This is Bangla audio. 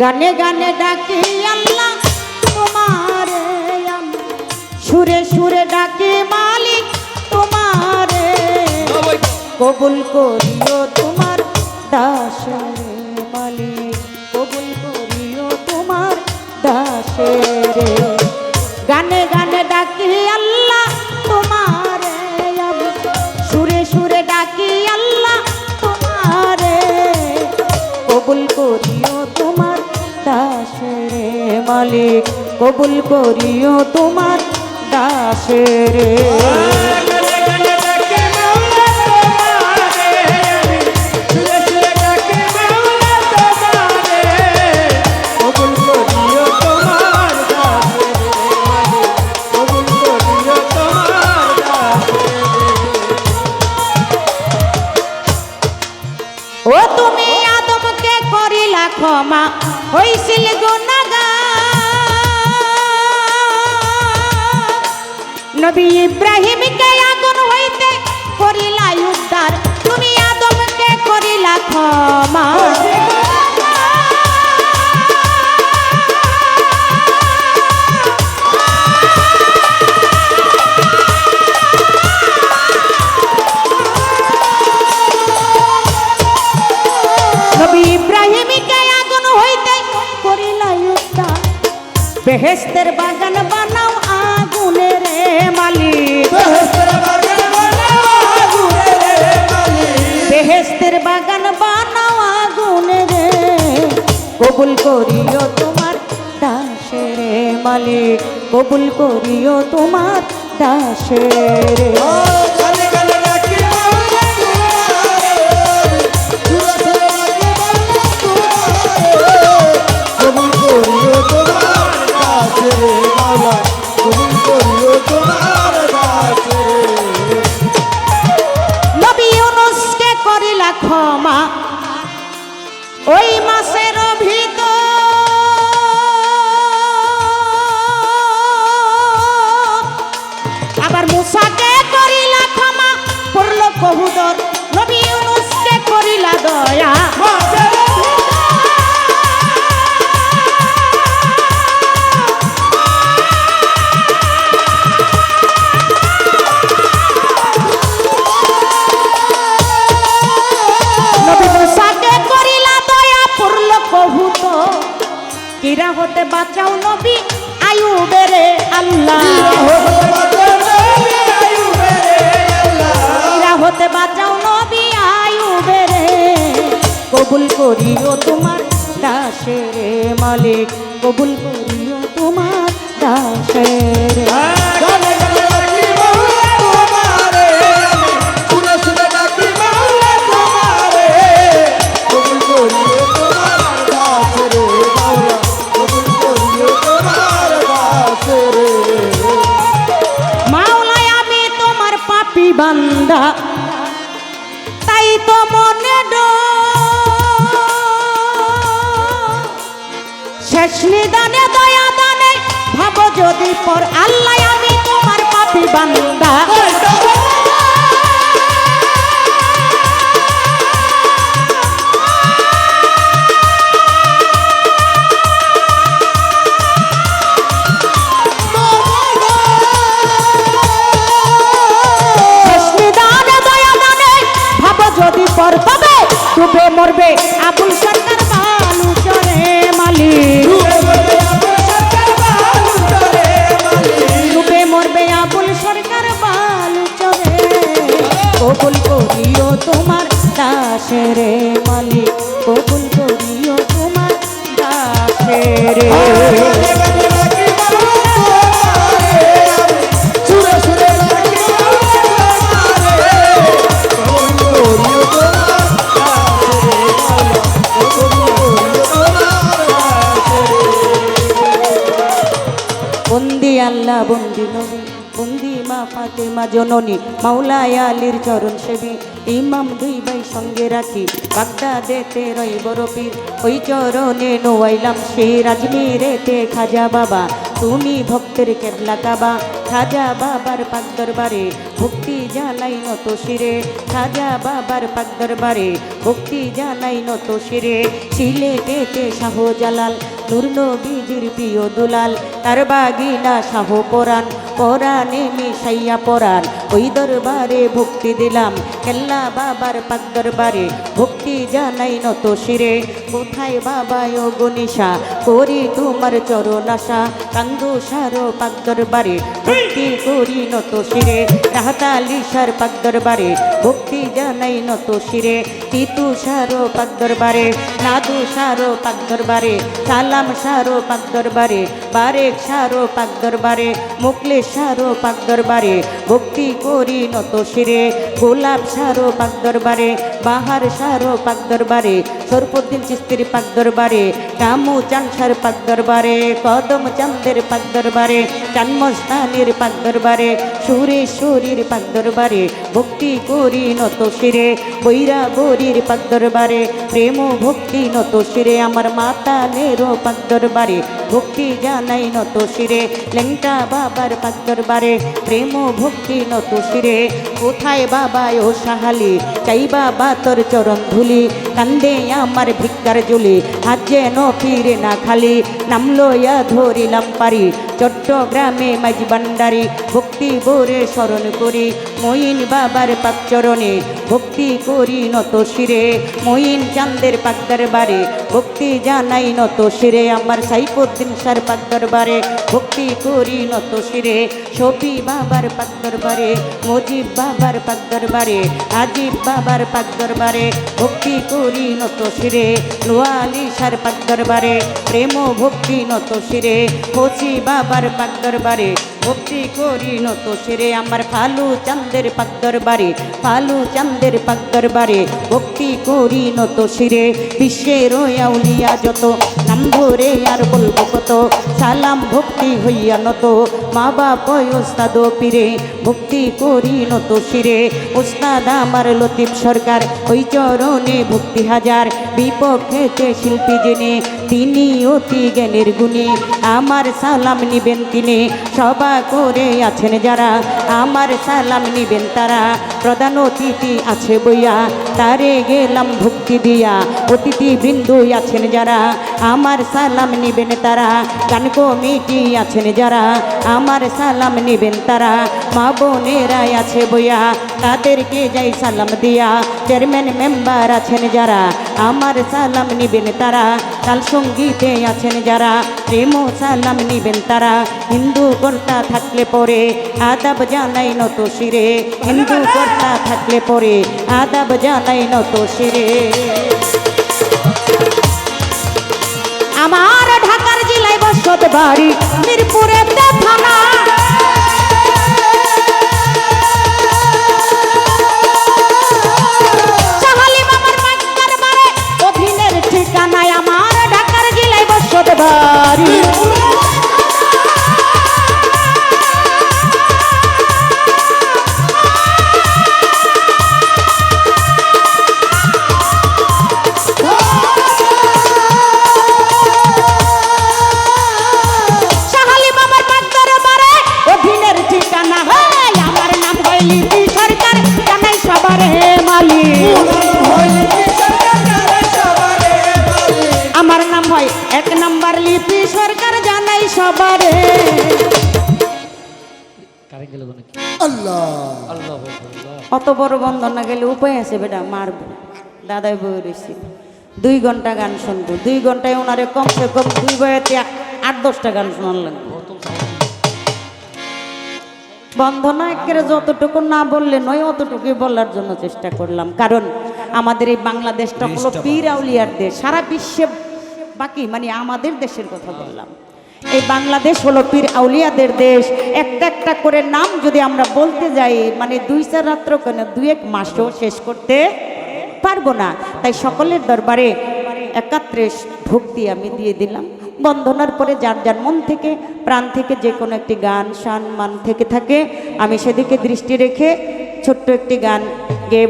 গানে গানে ডাকি আল্লাহ, তোমার সুরে সুরে ডাকি মালিক, তোমার। কবুল করিও তোমার দাস মালিক। কবুল করিও তোমার দাসের। গানে গানে মালিক কবুল করিও তোমার দাসরে। ও তুমি আদমকে করিলা ক্ষমা হইছিল নবী ইব্রাহিমকে আগুন হইতে করিলা উদ্ধার। তুমি আদমকে করিলা ক্ষমা। বেহেস্তের বাগান বানাও মালিক। বাগান বানাও আগুনের কবুল করিও তোমার দাসের মালিক। কবুল করিও তোমার দাসের। কহুদর নবী ইউনুসকে করিলা দয়া। কিরা হতে বাঁচাও নবী আয়ুবেরে আল্লাহ। হতে বাঁচাও নবী আয়ুবেরে কবুল করিও তোমার দাসের মালিক। কবুল করিও তোমার দাসের বান্দা। তাই তো মনে শেষ নিদানে দয়া দানে ভাবো যদি পর আল্লাহ আমি তোমার পাপি বান্দা। পর পাবে, ডুবে মরবে আবুল সরকার বালু চরে মালি ডুবে মরবে আবুল সরকার বালু চরে কবুল করিও তোমার দাসের মালি কবুল করিও আল্লাহ বন্দি নবী, বন্দি মা ফাতেমা জননী, মাওলায় আলীর চরণ সেবী, ইমাম দুই ভাই সঙ্গে রাখি, বাগদাদেতে রই বড় পীর ওই চরণে নোয়াইলাম সে রাজমিরেতে খাজা বাবা, তুমি ভক্তের কেবলা কাবা খাজা বাবার পাক দরবারে ভক্তি জ্বালাই নত শিরে, খাজা বাবার পাক দরবারে ভক্তি জানাই নত শিরে সিলেটেতে শাহজালাল, নূর নবীজির প্রিয় দুলাল তার বাগিনা শাহ পরাণ, পরাণে মিশাইয়া পরাণ। ওই দরবারে ভক্তি দিলাম, কেল্লা বাবার পাক দরবারে। ভক্তি জানাই নত শিরে, কোথায় বাবা ও গনিশা করি তোমার চরণ আশা, কান্দু সারো পাক দরবারে। ভক্তি করি নত শিরে, রাহতালি সার পাক দরবারে। ভক্তি জানাই নত শিরে, তিতু সারো পাক দরবারে, নাদু সারো পাক দরবারে, সালাম সারো পাক দরবারে। বারেক সারো পাক দরবারে মুকলে সারো পাক দরবারে ভক্তি করি নত শিরে গোলাপ সারো পাক দরবারে বাহার সারো পাক দরবারে সরফুদ্দিন চিস্তির পাক দরবারে কামু চানসার পাক দরবারে কদম চান্দের পাক দরবারে চান্মস্তানের পাক দরবারে সুরেশ্বরীর পাক দরবারে ভক্তি করি নত শিরে বৈরা বরির পাক দরবারে প্রেম ভক্তি নত শিরে আমার মাতা নেরো পাক দরবারে ভক্তি জানাই নত শিরে, লেংটা বাবার পাক দরবারে প্রেম ভক্তি নত শিরে। কোথায় বাবা ও সাহালি চাই বাবা তোর চরণ ধুলি, কান্দে আমার ভিক্ষার জুলি হাত যেন ফিরে না খালি। নামলো ইয়া ধরিলাম পারি, চট্টগ্রামে মাঝ ভান্ডারি, ভক্তি বোরে স্মরণ করি। মঈন বাবার পাক ভক্তি করি নত শিরে। মঈন চান্দের পাক দরবারে ভক্তি জানাই নত শিরে। আমার সাইফুদ্দিন সার পাক দরবারে ভক্তি করি নত শিরে শফি বাবার পাক দরবারে, মজিব বাবার পাক দরবারে, আজিব বাবার পাক দরবারে, ভক্তি করি নত শিরে, নোয়ালি সার পাক দরবারে, প্রেম ভক্তি নত শিরে কচি বাবার পাক দরবারে, ভক্তি করি নত শিরে, আমার ফালু চান্দের পাক দরবারে, ফালু চান্দের পাক দরবারে, ভক্তি করি নত শিরে, বিশ্বের আউলিয়া যত নাম ধরে আর বলব কত? সালাম ভক্তি হইয়া নত। মা বাপ ওস্তাদ পীরে, ভক্তি করি নত শিরে। ওস্তাদ আমার লতিফ সরকার, ওই চরণে ভক্তি হাজার। বিপক্ষেতে শিল্পী যিনি তিনি অতি জ্ঞানের গুণী আমার সালাম নিবেন তিনি। সভা করে আছেন যারা, আমার সালাম নিবেন তারা। প্রধান অতিথি আছে বইয়া, তারে গেলাম ভক্তি দিয়া। অতিথি বৃন্দু আছেন যারা, আমার সালাম নিবেন তারা। গান কমিটি আছেন যারা, আমার সালাম নিবেন তারা। মা বোনেরা আছে বইয়া, তাদেরকে যাই সালাম দিয়া। চেয়ারম্যান, মেম্বার আছেন যারা আমার সালাম নিবেন তারা। তাল সঙ্গীতে আছেন যারা, প্রেম সালাম নিবেন তারা। হিন্দু কর্তা থাকলে পরে আদাব জানাই নত শিরে। হিন্দু কর্তা থাকলে পরে আদাব জানাই নত শিরে। আমার ঢাকার জেলায় বসত বাড়ি মিরপুরে থানা লিপি সরকার জানাই সবারে। কারেন্ট গেল নাকি? আল্লাহ। আল্লাহ আল্লাহ অত বড় বন্ধন না গেলে উপায় আছে বেটা মারবো দাদাই বই রয়েছি দুই ঘণ্টা গান শুনব দুই ঘন্টায় ওনারে কমসে কম দুই বইতে আট দশটা গান শোনার লাগবে। বন্ধনা একেবারে যতটুকু না বললে নয় অতটুকুই বলার জন্য চেষ্টা করলাম। কারণ আমাদের এই বাংলাদেশটা হলো পীর আউলিয়ার দেশ সারা বিশ্বে বাকি মানে আমাদের দেশের কথা বললাম। এই বাংলাদেশ হলো পীর আউলিয়াদের দেশ। একটা একটা করে নাম যদি আমরা বলতে যাই মানে দুই চার রাত্র কেন দুই এক মাসও শেষ করতে পারব না। তাই সকলের দরবারে একাত্রে ভক্তি আমি দিয়ে দিলাম। বন্ধনার পরে যার যার মন থেকে, প্রাণ থেকে যে কোনো একটি গান সম্মান থেকে থাকে, আমি সেদিকে দৃষ্টি রেখে ছোট্ট একটি গান গেয়ে